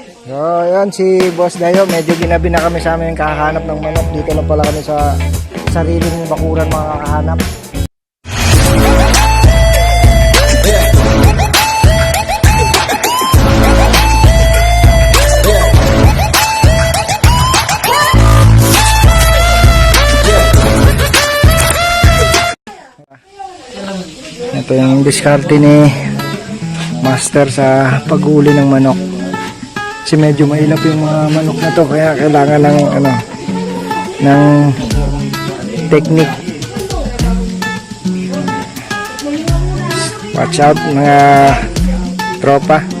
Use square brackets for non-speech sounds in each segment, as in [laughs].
So, yan si Boss Dayo. Medyo ginabi na kami sa amin kakahanap ng manok. Dito lang pala kami sa sariling bakuran mga kakahanap. Ito yung diskarte ni Master sa paghuli ng manok. Kasi medyo mailap yung mga manok na to kaya kailangan ng ano ng technique. Watch out mga tropa.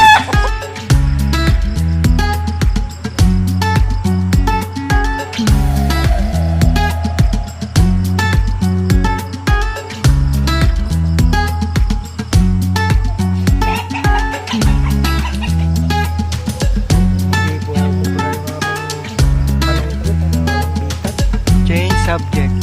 subject.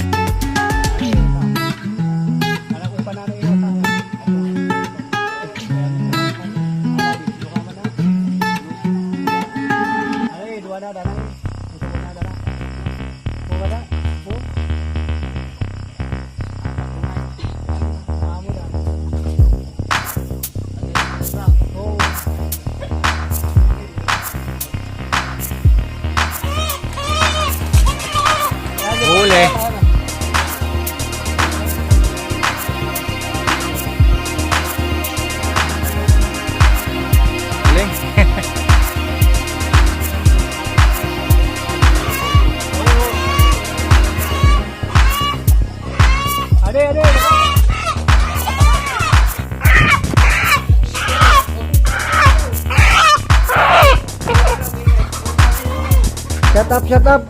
Shut up, shut up.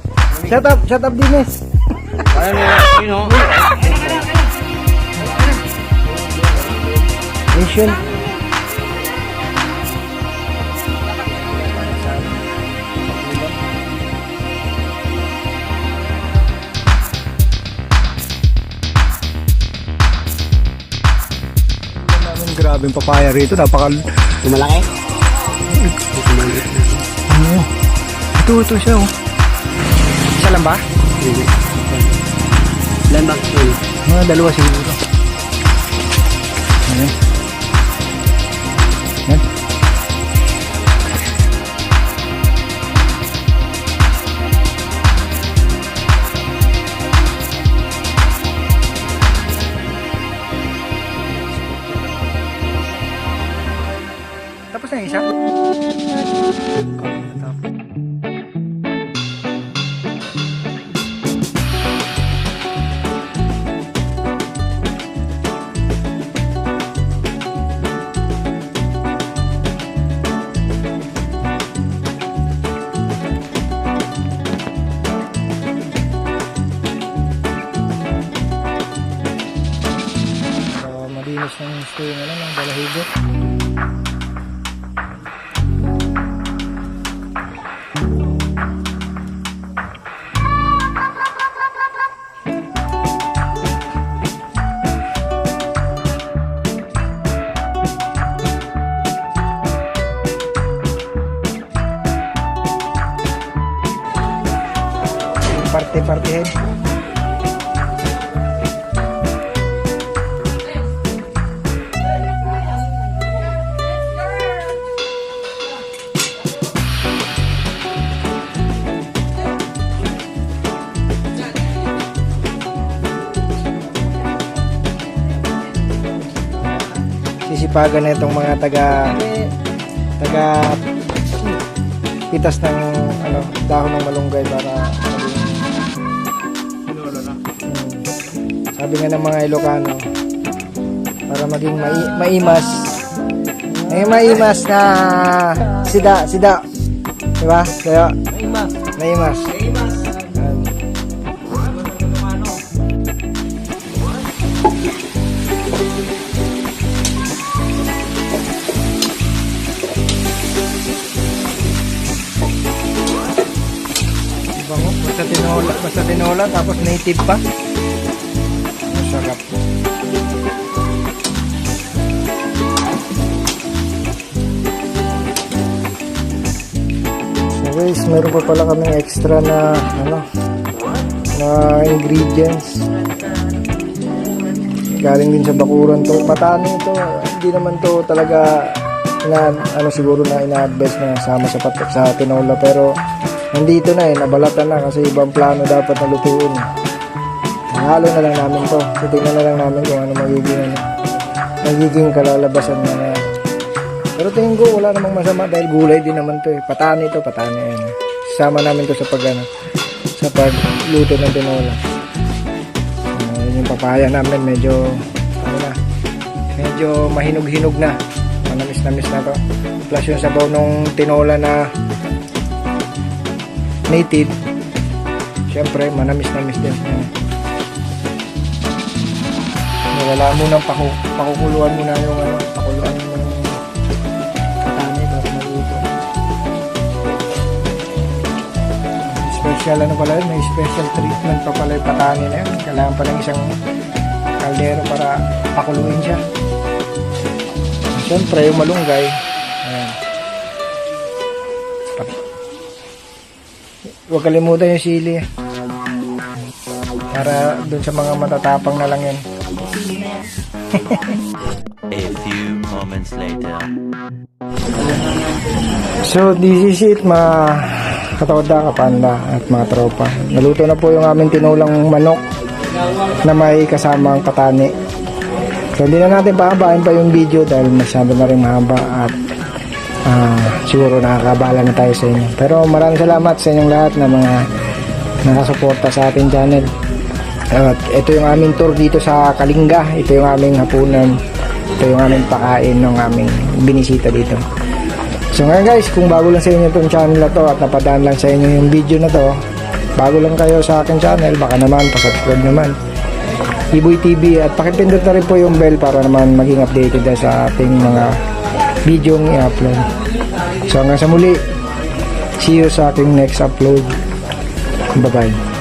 Shut up, shut up, Dinis. Mission. Grabe yung papaya rito. Napaka... Malaki? Ano? Ito, ito siya oh. Isa lang ba? Landmark yun. Mga dalawa siguro. Ayan. Ayan. Tapos na yung isa? Ng, ano, ng napakisipagan na itong mga taga taga pitas ng ano, dahon ng malunggay para sabi nga ng mga Ilocano para maging mai maimas may maimas na sida sida. Diba? Kaya, maimas. Maimas. Tinola, tapos native pa. Masarap. So guys, meron pa pala kaming extra na ano na ingredients. Galing din sa bakuran to. Patani to. Hindi naman to talaga na ano siguro na ina-advise na sama sa sa tinola pero nandito na eh nabalatan na kasi ibang plano dapat na lutuin. Na lang namin to. So, tingnan na lang namin kung ano magiging ano, magiging kalalabasan na yan. Pero tingin ko wala namang masama dahil gulay din naman to eh. Patani to, patani yan. Sama namin to sa pag ano, sa pagluto ng tinola. Uh, yun yung papaya namin medyo ano na, medyo mahinog-hinog na. Manamis-namis na to. Plus yung sabaw nung tinola na native. Siyempre, manamis-namis din. Ayan. Wala munang paku pakukuluan muna yung ano, pakuluan yung katani bago maluto. Special ano pala yun, may special treatment pa pala yung patani na yun. Kailangan pa ng isang kaldero para pakuluin siya. Siyempre, yung malunggay, Huwag kalimutan yung sili. Para dun sa mga matatapang na lang yan. [laughs] A few moments later. So, this is it mga katoda, kapanda at mga tropa. Naluto na po yung aming tinulang manok na may kasamang patani. So, hindi na natin pahabain pa yung video dahil masyado na rin mahaba at ah, siguro nakakabala na tayo sa inyo. Pero maraming salamat sa inyong lahat na mga nakasuporta sa ating channel. At ito yung aming tour dito sa Kalinga. Ito yung aming hapunan. Ito yung aming pakain ng aming binisita dito. So ngayon guys, kung bago lang sa inyo itong channel na to at napadaan lang sa inyo yung video na to, bago lang kayo sa aking channel, baka naman, pasubscribe naman. Iboy TV at pakipindot na rin po yung bell para naman maging updated sa ating mga video i-upload. So hanggang sa muli, see you sa aking next upload. Bye-bye.